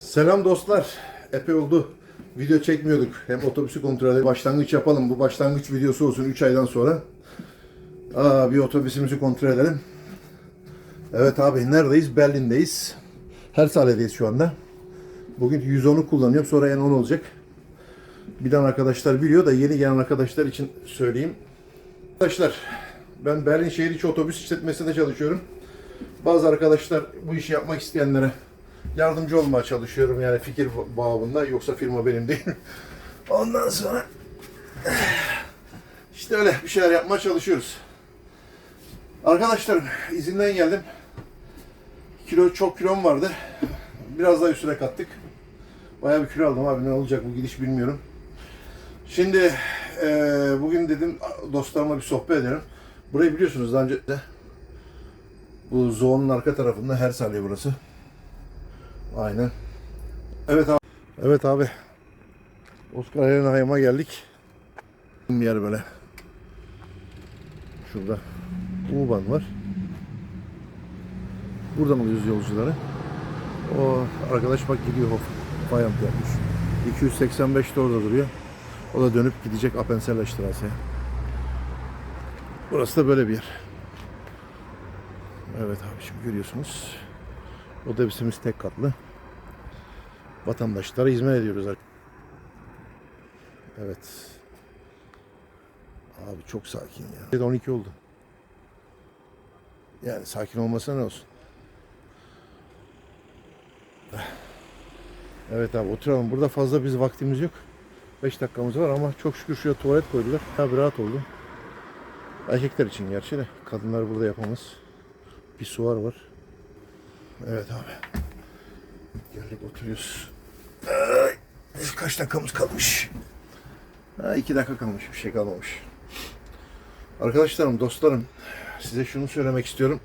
Selam dostlar. Epey oldu. Video çekmiyorduk. Hem otobüsü kontrol edelim. Başlangıç yapalım. Bu başlangıç videosu olsun 3 aydan sonra. Aa, bir otobüsümüzü kontrol edelim. Evet abi neredeyiz? Berlin'deyiz. Hersale'deyiz şu anda. Bugün 110'u kullanıyorum. Sonra N10 olacak. Bilen arkadaşlar biliyor da yeni gelen arkadaşlar için söyleyeyim. Arkadaşlar ben Berlin şehir içi otobüs işletmesinde çalışıyorum. Bazı arkadaşlar bu işi yapmak isteyenlere yardımcı olmaya çalışıyorum yani fikir babında yoksa firma benim değil. Ondan sonra işte öyle bir şeyler yapmaya çalışıyoruz. Arkadaşlar izinden geldim. Kilo çok kilom vardı. Biraz daha üstüne kattık. Bayağı bir kilo aldım abi ne olacak bu gidiş bilmiyorum. Şimdi eee, bugün dedim dostlarımla bir sohbet edelim. Burayı biliyorsunuz daha önce de bu zoonun arka tarafında her saniye burası. Aynen. Evet abi. Evet abi. Oscar Arena'ya geldik. Bir yer böyle. Şurada. U-Bahn var. Buradan alıyoruz yolcuları. O arkadaş bak gidiyor Hof. Fayant yapmış. 285 de orada duruyor. O da dönüp gidecek Appenzeller Strasse'ye. Burası da böyle bir yer. Evet abi şimdi görüyorsunuz. Otobüsümüz tek katlı. Vatandaşlara hizmet ediyoruz. Evet. Abi çok sakin ya. 12 oldu. Yani sakin olmasa ne olsun. Evet abi oturalım. Burada fazla biz vaktimiz yok. 5 dakikamız var ama çok şükür şuraya tuvalet koydular. Abi rahat oldu. Erkekler için gerçi de. Kadınlar burada yapamaz. Bir suvar var. Evet abi. Geldik oturuyoruz. Ay, kaç dakikamız kalmış? Ha, iki dakika kalmış. Bir şey kalmamış. Arkadaşlarım, dostlarım. Size şunu söylemek istiyorum.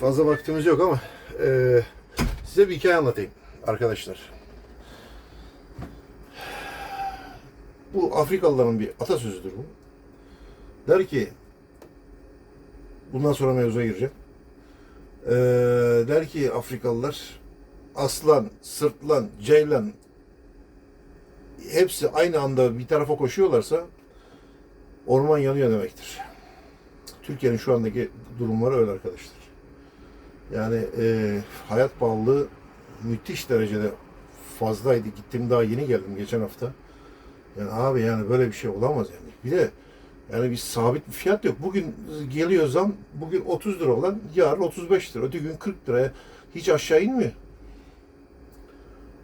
Fazla vaktimiz yok ama eee, size bir hikaye anlatayım arkadaşlar. Bu Afrikalıların bir atasözüdür bu. Der ki bundan sonra mevzuya gireceğim. Ee, der ki Afrikalılar aslan, sırtlan, ceylan hepsi aynı anda bir tarafa koşuyorlarsa orman yanıyor demektir. Türkiye'nin şu andaki durumları öyle arkadaşlar. Yani e, hayat pahalılığı müthiş derecede fazlaydı. Gittim daha yeni geldim geçen hafta. Yani abi yani böyle bir şey olamaz yani. Bir de yani bir sabit bir fiyat yok. Bugün geliyor zam, bugün 30 lira olan yarın 35 lira, öteki gün 40 liraya hiç aşağı inmiyor.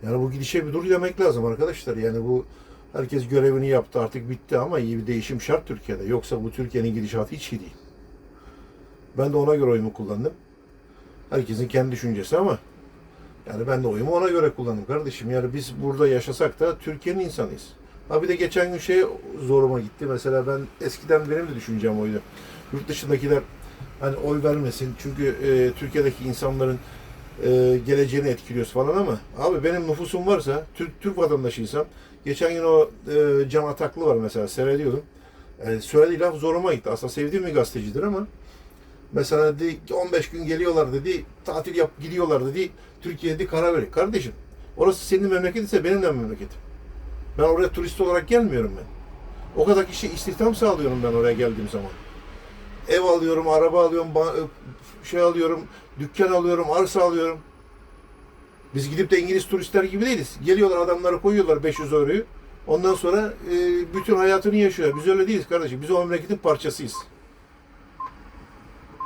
Yani bu gidişe bir dur demek lazım arkadaşlar. Yani bu herkes görevini yaptı artık bitti ama iyi bir değişim şart Türkiye'de. Yoksa bu Türkiye'nin gidişatı hiç iyi değil. Ben de ona göre oyumu kullandım. Herkesin kendi düşüncesi ama yani ben de oyumu ona göre kullandım kardeşim. Yani biz burada yaşasak da Türkiye'nin insanıyız. Ha bir de geçen gün şey zoruma gitti. Mesela ben eskiden benim de düşüncem oydu. Yurt dışındakiler hani oy vermesin. Çünkü e, Türkiye'deki insanların e, geleceğini etkiliyoruz falan ama abi benim nüfusum varsa Türk Türk vatandaşıysam geçen gün o e, Can Ataklı var mesela seyrediyordum. E, söylediği laf zoruma gitti. Aslında sevdiğim bir gazetecidir ama mesela dedi ki 15 gün geliyorlar dedi tatil yap gidiyorlar dedi Türkiye'de karar verir. Kardeşim orası senin memleketin ise benim de memleketim. Ben oraya turist olarak gelmiyorum ben. O kadar kişi istihdam sağlıyorum ben oraya geldiğim zaman. Ev alıyorum, araba alıyorum, şey alıyorum, dükkan alıyorum, arsa alıyorum. Biz gidip de İngiliz turistler gibi değiliz. Geliyorlar adamları koyuyorlar 500 euroyu. Ondan sonra e, bütün hayatını yaşıyor. Biz öyle değiliz kardeşim. Biz o memleketin parçasıyız.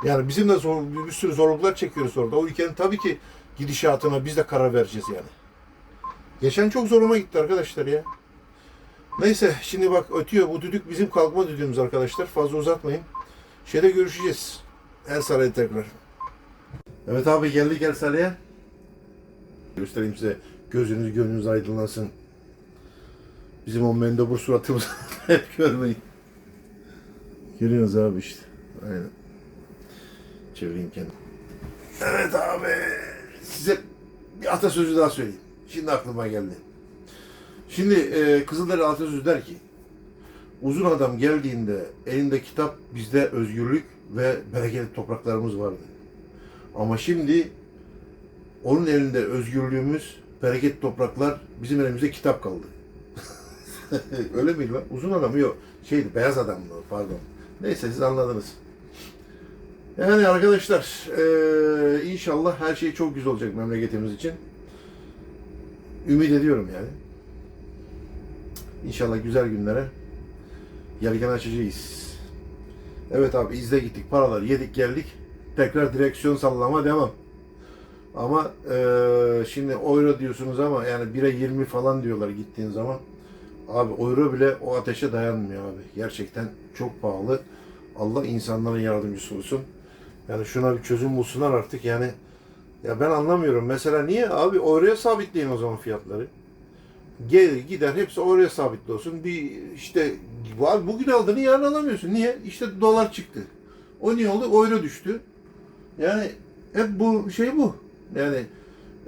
Yani bizim de zor, bir sürü zorluklar çekiyoruz orada. O ülkenin tabii ki gidişatına biz de karar vereceğiz yani. Geçen çok zoruma gitti arkadaşlar ya. Neyse şimdi bak ötüyor. Bu düdük bizim kalkma düdüğümüz arkadaşlar. Fazla uzatmayın. Şeyde görüşeceğiz. El Saray'da tekrar. Evet abi geldik El Saray'a. Göstereyim size. Gözünüz gönlünüz aydınlansın. Bizim o mendebur suratımızı hep görmeyin. Görüyoruz abi işte. Aynen. Çevireyim kendimi. Evet abi. Size bir atasözü daha söyleyeyim. Şimdi aklıma geldi. Şimdi e, Kızılderili atasözü der ki uzun adam geldiğinde elinde kitap bizde özgürlük ve bereketli topraklarımız vardı. Ama şimdi Onun elinde özgürlüğümüz, bereket topraklar, bizim elimizde kitap kaldı. Öyle miydi lan? Uzun adam yok. Şeydi, beyaz adamdı pardon. Neyse siz anladınız. Yani arkadaşlar, eee, inşallah her şey çok güzel olacak memleketimiz için. Ümit ediyorum yani. İnşallah güzel günlere yelken açacağız. Evet abi izle gittik, paralar yedik geldik. Tekrar direksiyon sallama devam. Ama eee, şimdi euro diyorsunuz ama yani 1'e 20 falan diyorlar gittiğin zaman. Abi euro bile o ateşe dayanmıyor abi. Gerçekten çok pahalı. Allah insanların yardımcısı olsun. Yani şuna bir çözüm bulsunlar artık yani. Ya ben anlamıyorum. Mesela niye abi euroya sabitleyin o zaman fiyatları? Gelir gider hepsi oraya sabitli olsun. Bir işte var bugün aldığını yarın alamıyorsun. Niye? İşte dolar çıktı. O niye oldu? Euro düştü. Yani hep bu şey bu. Yani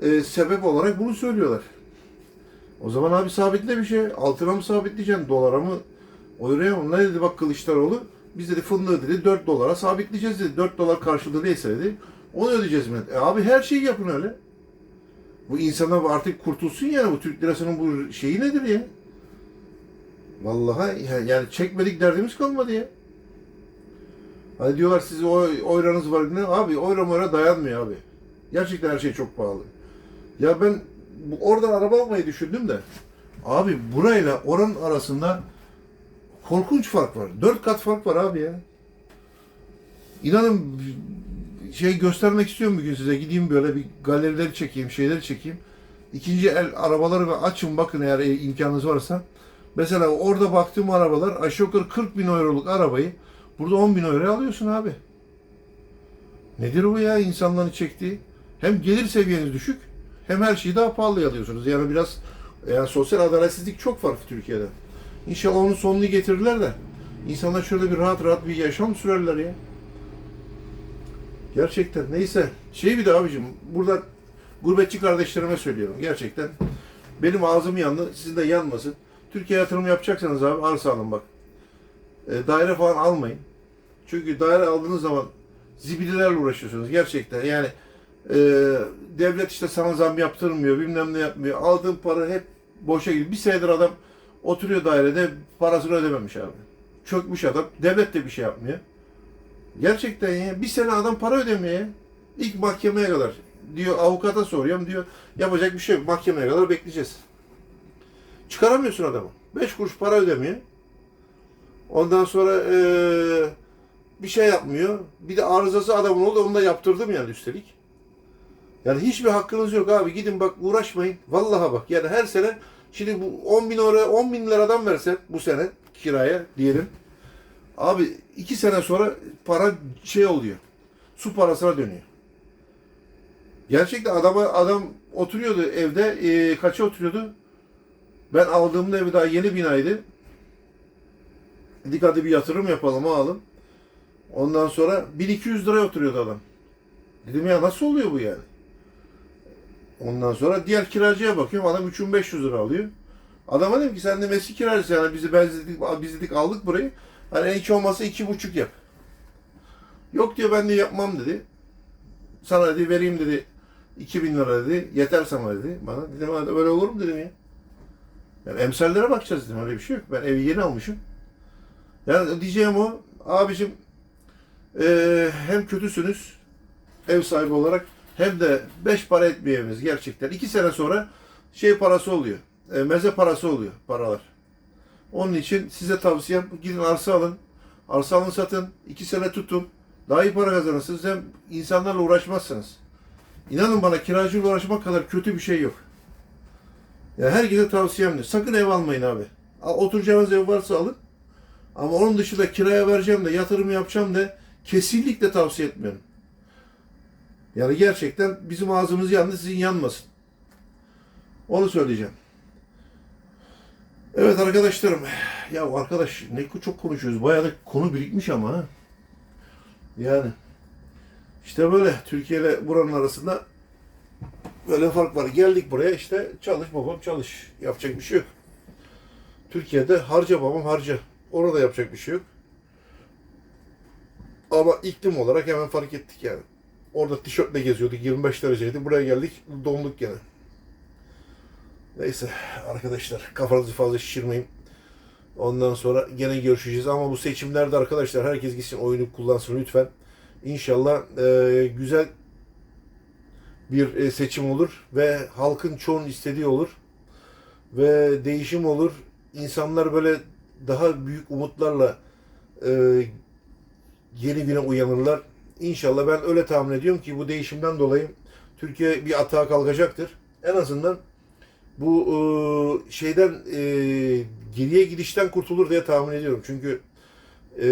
e, sebep olarak bunu söylüyorlar. O zaman abi sabitle bir şey. Altına mı sabitleyeceksin? Dolara mı? Euroya mı? Ne dedi bak Kılıçdaroğlu? Biz dedi fındığı dedi 4 dolara sabitleyeceğiz dedi. 4 dolar karşılığı neyse dedi. Onu ödeyeceğiz mi? E abi her şeyi yapın öyle. Bu insanlar artık kurtulsun yani bu Türk lirasının bu şeyi nedir ya? Vallahi ya- yani çekmedik derdimiz kalmadı ya. Hani diyorlar siz o oyranız var ne? Abi euro moira dayanmıyor abi. Gerçekten her şey çok pahalı. Ya ben bu, oradan araba almayı düşündüm de. Abi burayla oranın arasında korkunç fark var. Dört kat fark var abi ya. İnanın şey göstermek istiyorum bugün size. Gideyim böyle bir galerileri çekeyim, şeyleri çekeyim. İkinci el arabaları açın bakın eğer imkanınız varsa. Mesela orada baktığım arabalar aşağı yukarı 40 bin euroluk arabayı burada 10 bin euroya alıyorsun abi. Nedir bu ya insanların çektiği? Hem gelir seviyeniz düşük hem her şeyi daha pahalıya alıyorsunuz. Yani biraz yani sosyal adaletsizlik çok farklı Türkiye'de. İnşallah onun sonunu getirirler de insanlar şöyle bir rahat rahat bir yaşam sürerler ya. Gerçekten neyse. Şey bir de abicim burada gurbetçi kardeşlerime söylüyorum. Gerçekten benim ağzım yandı. Sizin de yanmasın. Türkiye yatırım yapacaksanız abi arsa alın bak. E, daire falan almayın. Çünkü daire aldığınız zaman zibidilerle uğraşıyorsunuz. Gerçekten yani e, devlet işte sana zam yaptırmıyor. Bilmem ne yapmıyor. Aldığın para hep boşa gidiyor. Bir senedir adam oturuyor dairede parasını ödememiş abi. Çökmüş adam. Devlet de bir şey yapmıyor. Gerçekten ya. Bir sene adam para ödemiyor ya. İlk mahkemeye kadar. Diyor avukata soruyorum diyor. Yapacak bir şey yok. Mahkemeye kadar bekleyeceğiz. Çıkaramıyorsun adamı. Beş kuruş para ödemiyor. Ondan sonra eee, bir şey yapmıyor. Bir de arızası adamın oldu. Onu da yaptırdım yani üstelik. Yani hiçbir hakkınız yok abi. Gidin bak uğraşmayın. Vallahi bak. Yani her sene şimdi bu 10 bin lira 10 bin liradan verse bu sene kiraya diyelim. Abi iki sene sonra para şey oluyor. Su parasına dönüyor. Gerçekten adama adam oturuyordu evde. E, kaça oturuyordu? Ben aldığımda evi daha yeni binaydı. Dedik hadi bir yatırım yapalım alalım. Ondan sonra 1200 liraya oturuyordu adam. Dedim ya nasıl oluyor bu yani? Ondan sonra diğer kiracıya bakıyorum adam 3500 lira alıyor. Adama dedim ki sen de meslek kiracısın yani bizi benzedik, biz dedik aldık burayı. Hani hiç olmazsa iki buçuk yap. Yok diyor ben de yapmam dedi. Sana dedi vereyim dedi 2000 lira dedi. Yeter sana dedi bana. Dedim hadi öyle olur mu dedim ya. Yani emsallere bakacağız dedim öyle bir şey yok. Ben evi yeni almışım. Yani diyeceğim o abicim eee, hem kötüsünüz ev sahibi olarak hem de beş para etmiyor eviniz gerçekten. İki sene sonra şey parası oluyor. E, meze parası oluyor paralar. Onun için size tavsiyem gidin arsa alın. Arsa alın satın. iki sene tutun. Daha iyi para kazanırsınız. Hem insanlarla uğraşmazsınız. İnanın bana kiracıyla uğraşmak kadar kötü bir şey yok. Ya herkese tavsiyemdir. Sakın ev almayın abi. Oturacağınız ev varsa alın. Ama onun dışında kiraya vereceğim de yatırım yapacağım da kesinlikle tavsiye etmiyorum. Yani gerçekten bizim ağzımız yandı sizin yanmasın. Onu söyleyeceğim. Evet arkadaşlarım. Ya arkadaş ne çok konuşuyoruz. Bayağı da konu birikmiş ama ha. Yani işte böyle Türkiye ile buranın arasında böyle fark var. Geldik buraya işte çalış babam çalış. Yapacak bir şey yok. Türkiye'de harca babam harca. Orada yapacak bir şey yok. Ama iklim olarak hemen fark ettik yani. Orada tişörtle geziyorduk. 25 dereceydi. Buraya geldik. Donduk gene. Neyse arkadaşlar kafanızı fazla şişirmeyin. Ondan sonra gene görüşeceğiz. Ama bu seçimlerde arkadaşlar herkes gitsin oyunu kullansın lütfen. İnşallah e, güzel bir e, seçim olur ve halkın çoğunun istediği olur ve değişim olur. İnsanlar böyle daha büyük umutlarla e, yeni güne uyanırlar. İnşallah ben öyle tahmin ediyorum ki bu değişimden dolayı Türkiye bir atağa kalkacaktır. En azından bu e, şeyden e, geriye gidişten kurtulur diye tahmin ediyorum. Çünkü e,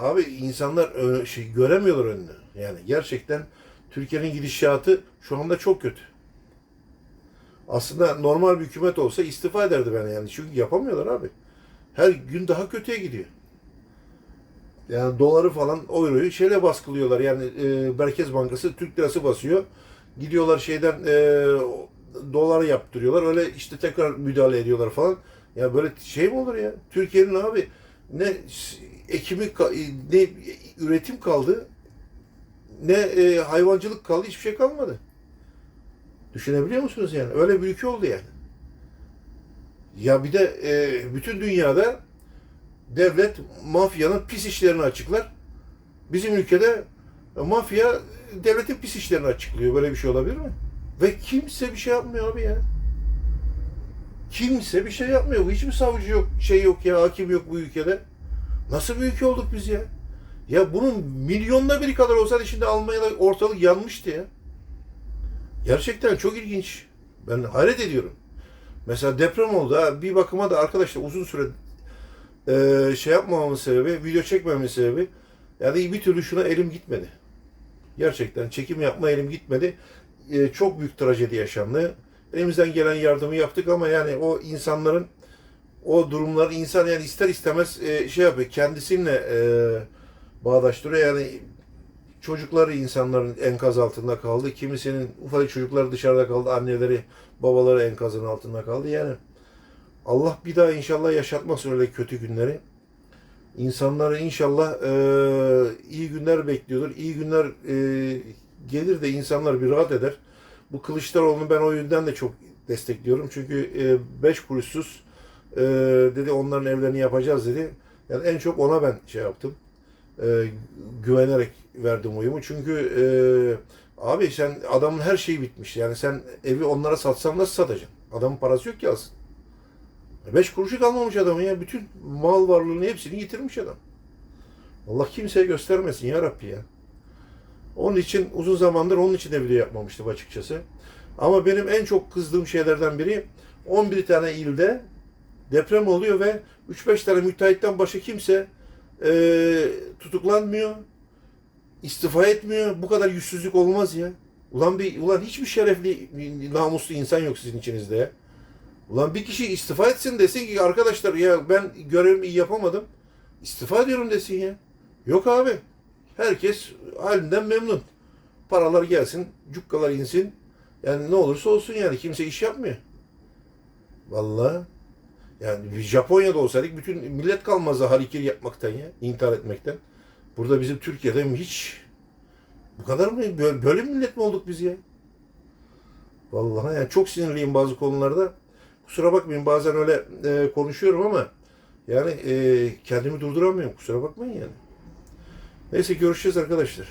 abi insanlar ö- şey, göremiyorlar önünü. Yani gerçekten Türkiye'nin gidişatı şu anda çok kötü. Aslında normal bir hükümet olsa istifa ederdi ben yani. Çünkü yapamıyorlar abi. Her gün daha kötüye gidiyor. Yani doları falan, euroyu şeyle baskılıyorlar. Yani e, Merkez Bankası Türk lirası basıyor. Gidiyorlar şeyden e, doları yaptırıyorlar. Öyle işte tekrar müdahale ediyorlar falan. Ya böyle şey mi olur ya? Türkiye'nin abi ne ekimi ne üretim kaldı ne e, hayvancılık kaldı hiçbir şey kalmadı. Düşünebiliyor musunuz yani? Öyle bir ülke oldu yani. Ya bir de e, bütün dünyada devlet mafyanın pis işlerini açıklar. Bizim ülkede mafya devletin pis işlerini açıklıyor. Böyle bir şey olabilir mi? Ve kimse bir şey yapmıyor abi ya. Kimse bir şey yapmıyor. Hiçbir savcı yok, şey yok ya, hakim yok bu ülkede. Nasıl bir ülke olduk biz ya? Ya bunun milyonda biri kadar olsaydı şimdi Almanya'da ortalık yanmıştı ya. Gerçekten çok ilginç. Ben hayret ediyorum. Mesela deprem oldu. Bir bakıma da arkadaşlar uzun süre e, şey yapmamamın sebebi, video çekmememin sebebi yani bir türlü şuna elim gitmedi. Gerçekten çekim yapma elim gitmedi. E, çok büyük trajedi yaşandı. Elimizden gelen yardımı yaptık ama yani o insanların o durumları insan yani ister istemez e, şey yapıyor kendisiyle e, bağdaştırıyor. Yani çocukları insanların enkaz altında kaldı. Kimisinin ufacık çocukları dışarıda kaldı. Anneleri, babaları enkazın altında kaldı. Yani Allah bir daha inşallah yaşatmasın öyle kötü günleri. İnsanları inşallah e, iyi günler bekliyordur. İyi günler e, gelir de insanlar bir rahat eder. Bu Kılıçdaroğlu'nu ben o yüzden de çok destekliyorum. Çünkü e, beş kuruşsuz e, dedi onların evlerini yapacağız dedi. Yani en çok ona ben şey yaptım. E, güvenerek verdim oyumu. Çünkü e, abi sen adamın her şeyi bitmiş. Yani sen evi onlara satsan nasıl satacaksın? Adamın parası yok ki alsın. Beş kuruşu kalmamış adamın ya. Bütün mal varlığını hepsini yitirmiş adam. Allah kimseye göstermesin ya Rabbi ya. Onun için uzun zamandır onun için de video yapmamıştım açıkçası. Ama benim en çok kızdığım şeylerden biri 11 tane ilde deprem oluyor ve 3-5 tane müteahhitten başka kimse e, tutuklanmıyor, istifa etmiyor. Bu kadar yüzsüzlük olmaz ya. Ulan bir ulan hiçbir şerefli, namuslu insan yok sizin içinizde. Ulan bir kişi istifa etsin desin ki arkadaşlar ya ben görevimi iyi yapamadım. İstifa ediyorum desin ya. Yok abi. Herkes halinden memnun. Paralar gelsin, cukkalar insin. Yani ne olursa olsun yani kimse iş yapmıyor. Vallahi yani Japonya'da olsaydık bütün millet kalmazdı harikir yapmaktan ya, intihar etmekten. Burada bizim Türkiye'de hiç bu kadar mı? Böyle, böyle millet mi olduk biz ya? Vallahi yani çok sinirliyim bazı konularda. Kusura bakmayın bazen öyle e, konuşuyorum ama yani e, kendimi durduramıyorum. Kusura bakmayın yani. Neyse görüşeceğiz arkadaşlar.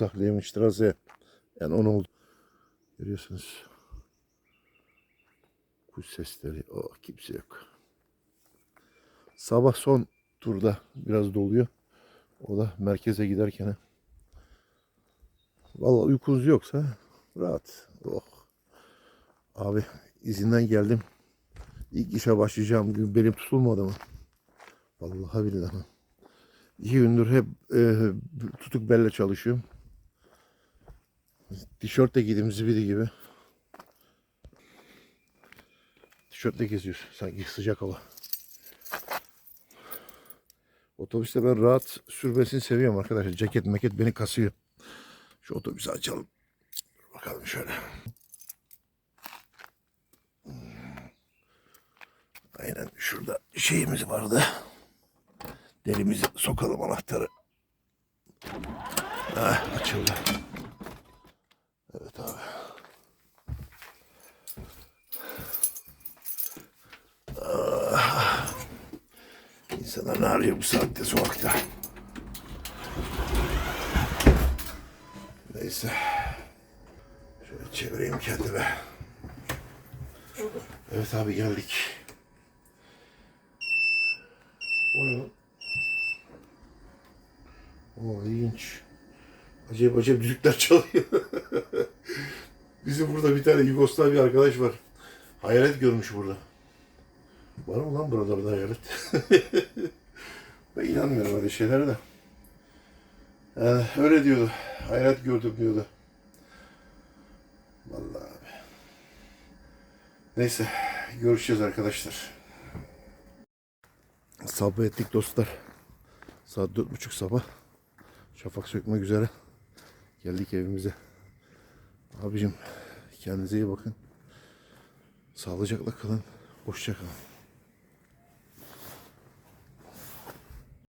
Sachleyenstraße. Yani onu oldu. Görüyorsunuz. Kuş sesleri. Oh kimse yok. Sabah son turda biraz doluyor. O da merkeze giderken. Vallahi uykunuz yoksa rahat. Oh. Abi izinden geldim. İlk işe başlayacağım gün benim tutulmadı mı? Vallahi billahi. İki gündür hep e, tutuk belle çalışıyorum. Tişört de giydim zibidi gibi. Tişörtle geziyoruz. Sanki sıcak hava. Otobüste ben rahat sürmesini seviyorum arkadaşlar. Ceket meket beni kasıyor. Şu otobüsü açalım. Bakalım şöyle. Aynen şurada şeyimiz vardı. Derimizi sokalım anahtarı. Ah, açıldı. Evet abi. Ah. İnsanlar ne arıyor bu saatte sokakta? Neyse. Şöyle çevireyim kendime. Evet abi geldik. O ne lan? Oo ilginç. Acayip acayip düdükler çalıyor. Bizim burada bir tane Yugoslav bir arkadaş var. Hayalet görmüş burada. Var mı lan buralarda hayalet? ben inanmıyorum öyle şeylere de. Yani öyle diyordu. Hayalet gördüm diyordu. Vallahi abi. Neyse. Görüşeceğiz arkadaşlar. Sabah ettik dostlar. Saat dört buçuk sabah. Şafak sökmek üzere. Geldik evimize. Abicim kendinize iyi bakın. Sağlıcakla kalın. Hoşça kalın.